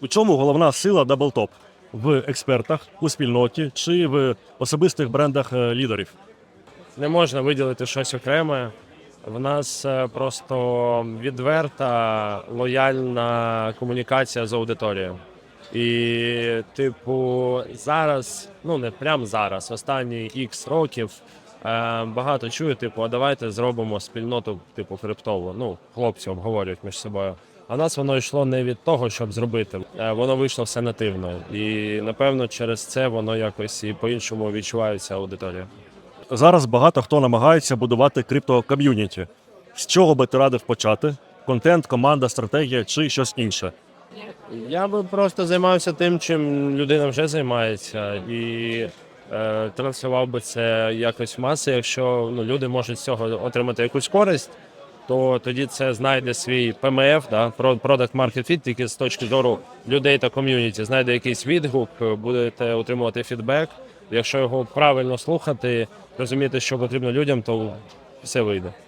У чому головна сила Даблтоп? В експертах, у спільноті чи в особистих брендах е, лідерів? Не можна виділити щось окреме. В нас е, просто відверта, лояльна комунікація з аудиторією. І, типу, зараз, ну не прямо зараз, останні X років е, багато чую, типу, а давайте зробимо спільноту, типу, криптову. Ну, хлопці обговорюють між собою. А нас воно йшло не від того, щоб зробити. Е, Воно вийшло все нативно. І напевно через це воно якось і по-іншому відчувається аудиторія. Зараз багато хто намагається будувати крипто-ком'юніті. З чого би ти радив почати? Контент, команда, стратегія чи щось інше? Я би просто займався тим, чим людина вже займається, і е, транслював би це якось в маси. Якщо ну, люди можуть з цього отримати якусь користь, то тоді це знайде свій ПМФ, да, Product Market Fit, тільки з точки зору людей та ком'юніті, знайде якийсь відгук, будете отримувати фідбек. Якщо його правильно слухати, розуміти, що потрібно людям, то все вийде.